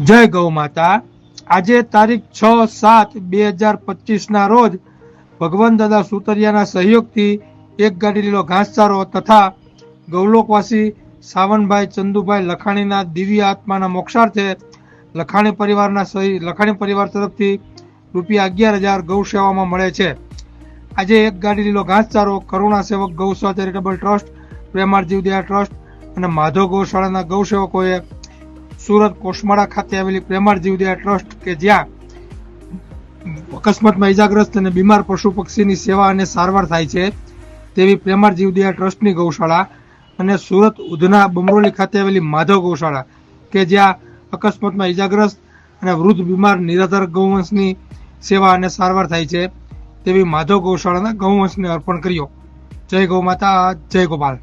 જય ગૌ માતા. આજે તારીખ છ સાત બે હજાર પચીસના રોજ ભગવાન દાદા સુતરિયાના સહયોગથી એક ગાડી લીલો ઘાસચારો તથા ગૌલોકવાસી સાવનભાઈ ચંદુભાઈ લખાણીના દિવ્ય આત્માના મોક્ષાર્થે લખાણી પરિવારના સહી, લખાણી પરિવાર તરફથી રૂપિયા અગિયાર હજાર ગૌ સેવામાં મળે છે. આજે એક ગાડી લીલો ઘાસચારો કરુણા સેવક ગૌસેવા ચેરિટેબલ ટ્રસ્ટ, પ્રેમાર જીવદયા ટ્રસ્ટ અને માધવ ગૌશાળાના ગૌસેવકોએ સુરત કોસમાળા ખાતે આવેલી પ્રેમાળ જીવદયા ટ્રસ્ટ કે જ્યાં અકસ્માતમાં ઇજાગ્રસ્ત અને બીમાર પશુ પક્ષીની સેવા અને સારવાર થાય છે, તેવી પ્રેમાળ જીવદયા ટ્રસ્ટની ગૌશાળા અને સુરત ઉધના બમરોલી ખાતે આવેલી માધવ ગૌશાળા કે જ્યાં અકસ્માતમાં ઇજાગ્રસ્ત અને વૃદ્ધ બીમાર નિરાધાર ગૌવંશની સેવા અને સારવાર થાય છે, તેવી માધવ ગૌશાળાના ગૌવંશને અર્પણ કર્યો. જય ગૌ માતા, જય ગોપાલ.